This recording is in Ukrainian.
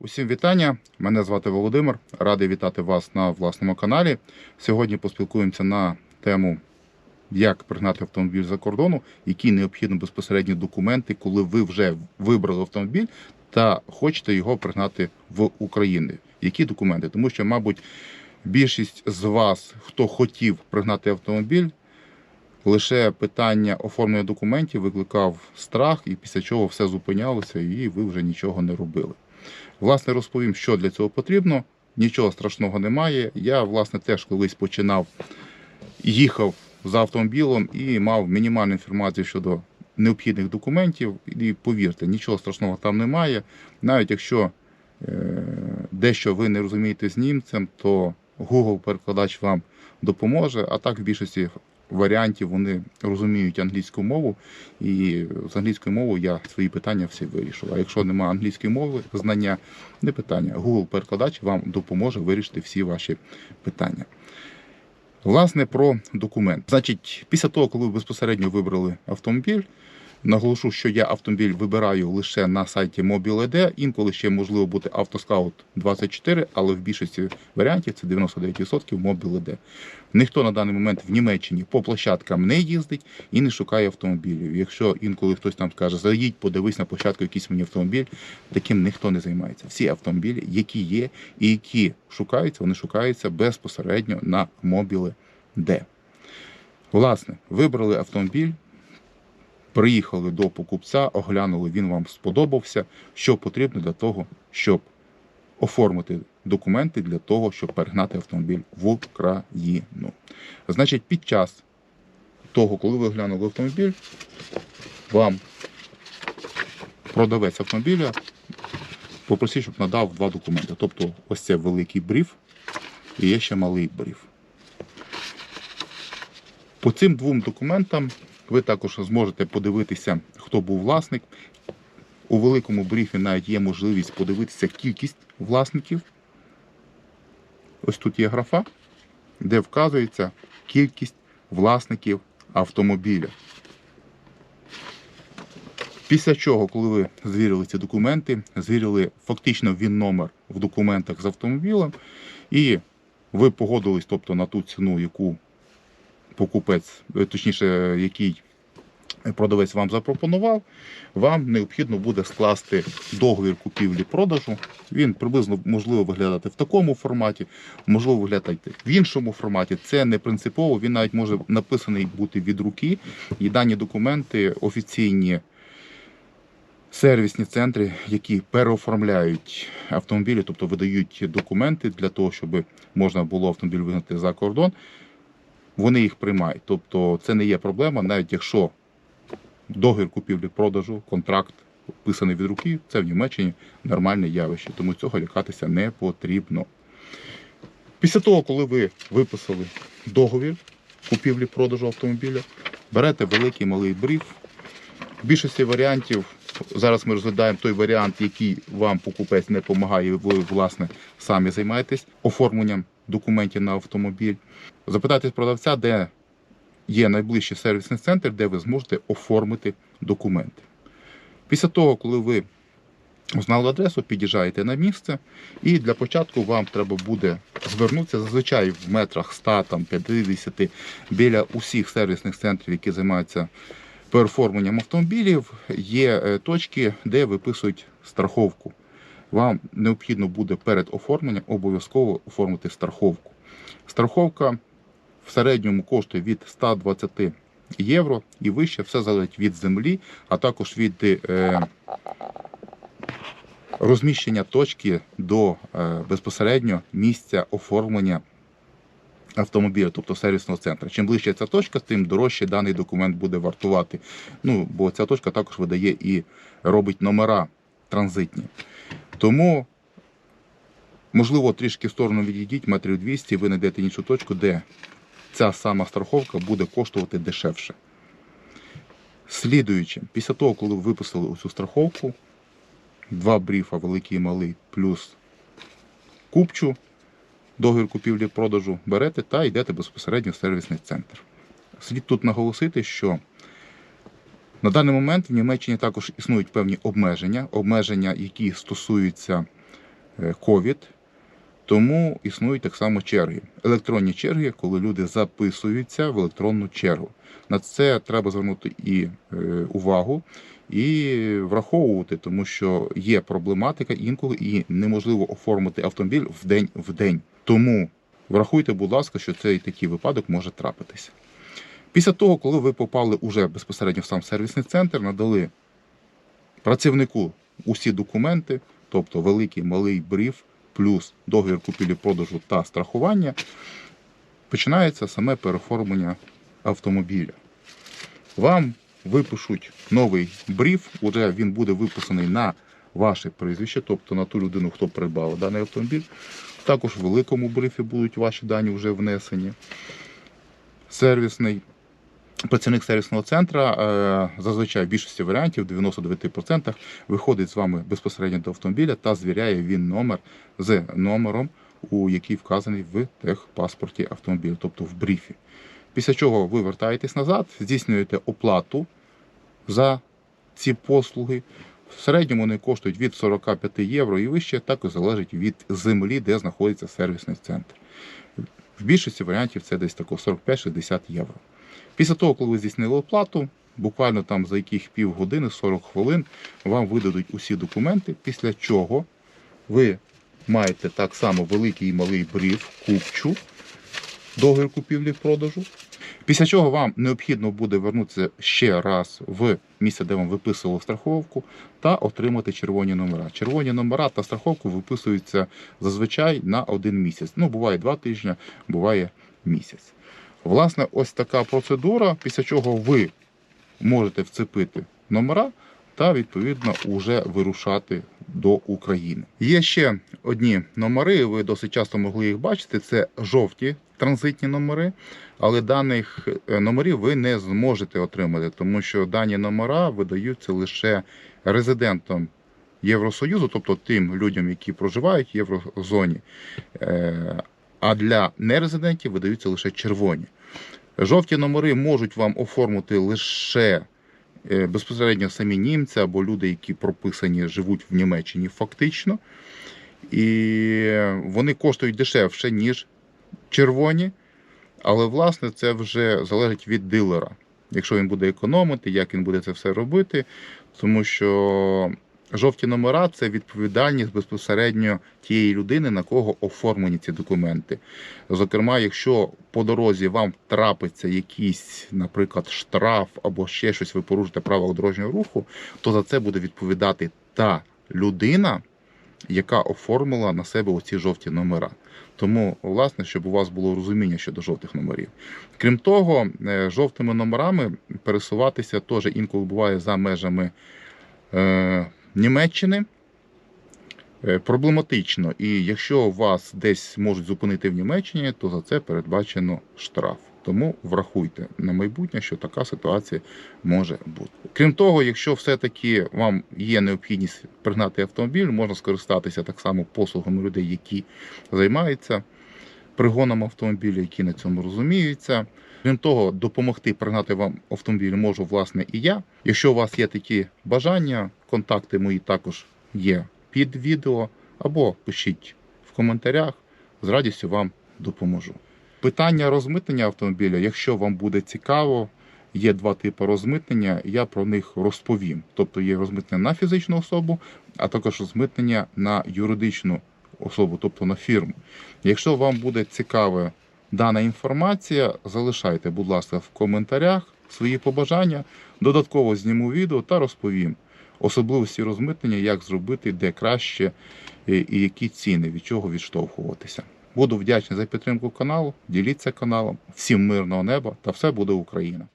Усім вітання! Мене звати Володимир. Радий вітати вас на власному каналі. Сьогодні поспілкуємося на тему, як пригнати автомобіль за кордону, які необхідні безпосередні документи, коли ви вже вибрали автомобіль та хочете його пригнати в Україну. Які документи? Тому що, мабуть, більшість з вас, хто хотів пригнати автомобіль, лише питання оформлення документів викликав страх, і після чого все зупинялося, і ви вже нічого не робили. Власне, розповім, що для цього потрібно. Нічого страшного немає. Я, власне, теж колись починав, їхав за автомобілем і мав мінімальну інформацію щодо необхідних документів. І повірте, нічого страшного там немає. Навіть якщо е, дещо ви не розумієте з німцем, то Google-перекладач вам допоможе. А так, в більшості варіантів вони розуміють англійську мову, і з англійською мовою я свої питання всі вирішив. А якщо немає англійської мови, знання не питання. Google-перекладач вам допоможе вирішити всі ваші питання. Власне, про документ. Значить, після того, коли ви безпосередньо вибрали автомобіль, наголошу, що я автомобіль вибираю лише на сайті Mobile.ed. Інколи ще можливо бути Автоскаут 24, але в більшості варіантів це 99% Mobile.ed. Ніхто на даний момент в Німеччині по площадкам не їздить і не шукає автомобілів. Якщо інколи хтось там скаже, заїдь, подивись на площадку якийсь мені автомобіль, таким ніхто не займається. Всі автомобілі, які є і які шукаються, вони шукаються безпосередньо на Mobile.ed. Власне, вибрали автомобіль. Приїхали до покупця, оглянули, він вам сподобався, що потрібно для того, щоб оформити документи для того, щоб перегнати автомобіль в Україну. Значить, під час того, коли ви оглянули автомобіль, вам продавець автомобіля попросив, щоб надав два документи. Тобто, ось це великий бриф і є ще малий бриф. По цим двом документам ви також зможете подивитися, хто був власник. У великому брифі навіть є можливість подивитися кількість власників. Ось тут є графа, де вказується кількість власників автомобіля. Після чого, коли ви звірили ці документи, звірили фактично він номер в документах з автомобілем, і ви погодились тобто, на ту ціну, яку покупець, е, точніше, який продавець вам запропонував, вам необхідно буде скласти договір купівлі-продажу. Він приблизно можливо виглядати в такому форматі, можливо виглядати в іншому форматі. Це не принципово, він навіть може написаний бути від руки. І дані документи офіційні. Сервісні центри, які переоформляють автомобілі, тобто видають документи для того, щоб можна було автомобіль вигнати за кордон, вони їх приймають. Тобто це не є проблема, навіть якщо договір купівлі-продажу, контракт писаний від руки, це в Німеччині нормальне явище, тому цього лякатися не потрібно. Після того, коли ви виписали договір купівлі-продажу автомобіля, берете великий малий бриф. В більшості варіантів зараз ми розглядаємо той варіант, який вам покупець не допомагає, ви власне самі займаєтесь оформленням документів на автомобіль. Запитайтесь продавця, де є найближчий сервісний центр, де ви зможете оформити документи. Після того, коли ви знали адресу, під'їжджаєте на місце, і для початку вам треба буде звернутися зазвичай в метрах 100, там, 50 біля усіх сервісних центрів, які займаються переоформленням автомобілів, є е, точки, де виписують страховку. Вам необхідно буде перед оформленням обов'язково оформити страховку. Страховка в середньому коштує від 120 євро і вище все залежить від землі, а також від е, розміщення точки до е, безпосередньо місця оформлення автомобіля, тобто сервісного центру. Чим ближче ця точка, тим дорожче даний документ буде вартувати. Ну, бо ця точка також видає і робить номера транзитні. Тому, можливо, трішки в сторону відійдіть, метрів 200, ви знайдете іншу точку, де ця сама страховка буде коштувати дешевше. Слідуючи, після того, коли ви виписали цю страховку, два бріфа, великий і малий, плюс купчу, договір купівлі-продажу, берете та йдете безпосередньо в сервісний центр. Слід тут наголосити, що на даний момент в Німеччині також існують певні обмеження, обмеження, які стосуються е, ковід, тому існують так само черги. Електронні черги, коли люди записуються в електронну чергу. На це треба звернути і е, увагу, і враховувати, тому що є проблематика інколи і неможливо оформити автомобіль в день в день. Тому врахуйте, будь ласка, що цей такий випадок може трапитися. Після того, коли ви попали уже безпосередньо в сам сервісний центр, надали працівнику усі документи, тобто великий малий бриф, плюс договір купівлі-продажу та страхування, починається саме переформлення автомобіля. Вам випишуть новий бриф, уже він буде виписаний на ваше прізвище, тобто на ту людину, хто придбав даний автомобіль. Також в великому брифі будуть ваші дані вже внесені. Сервісний працівник сервісного центру е, зазвичай в більшості варіантів, в 99%, виходить з вами безпосередньо до автомобіля та звіряє він номер з номером, у який вказаний в техпаспорті автомобіля, тобто в брифі. Після чого ви вертаєтесь назад, здійснюєте оплату за ці послуги. В середньому вони коштують від 45 євро і вище, також залежить від землі, де знаходиться сервісний центр. В більшості варіантів це десь тако 45-60 євро. Після того, коли ви здійснили оплату, буквально там за яких півгодини, 40 хвилин, вам видадуть усі документи, після чого ви маєте так само великий і малий бриф, купчу, договір купівлі-продажу. Після чого вам необхідно буде вернутися ще раз в місце, де вам виписували страховку, та отримати червоні номера. Червоні номера та страховку виписуються зазвичай на один місяць. Ну, буває два тижні, буває місяць. Власне, ось така процедура, після чого ви можете вцепити номера та відповідно уже вирушати до України. Є ще одні номери, ви досить часто могли їх бачити. Це жовті транзитні номери, але даних е, номерів ви не зможете отримати, тому що дані номера видаються лише резидентам Євросоюзу, тобто тим людям, які проживають в єврозоні. А для нерезидентів видаються лише червоні. Жовті номери можуть вам оформити лише е, безпосередньо самі німці або люди, які прописані, живуть в Німеччині фактично. І вони коштують дешевше, ніж червоні. Але, власне, це вже залежить від дилера. Якщо він буде економити, як він буде це все робити. Тому що жовті номера це відповідальність безпосередньо тієї людини, на кого оформлені ці документи. Зокрема, якщо по дорозі вам трапиться якийсь, наприклад, штраф або ще щось, ви порушите правила дорожнього руху, то за це буде відповідати та людина, яка оформила на себе оці жовті номера. Тому, власне, щоб у вас було розуміння щодо жовтих номерів. Крім того, е, жовтими номерами пересуватися теж інколи буває за межами е, Німеччини. Е, Проблематично, і якщо вас десь можуть зупинити в Німеччині, то за це передбачено штраф. Тому врахуйте на майбутнє, що така ситуація може бути. Крім того, якщо все-таки вам є необхідність пригнати автомобіль, можна скористатися так само послугами людей, які займаються пригоном автомобіля, які на цьому розуміються. Крім того, допомогти пригнати вам автомобіль можу власне і я. Якщо у вас є такі бажання, контакти мої також є під відео, або пишіть в коментарях, з радістю вам допоможу. Питання розмитнення автомобіля, якщо вам буде цікаво, є два типи розмитнення, я про них розповім. Тобто є розмитнення на фізичну особу, а також розмитнення на юридичну особу, тобто на фірму. Якщо вам буде цікава дана інформація, залишайте, будь ласка, в коментарях свої побажання. Додатково зніму відео та розповім особливості розмитнення, як зробити, де краще і і які ціни, від чого відштовхуватися. Буду вдячний за підтримку каналу. Діліться каналом. Всім мирного неба та все буде Україна!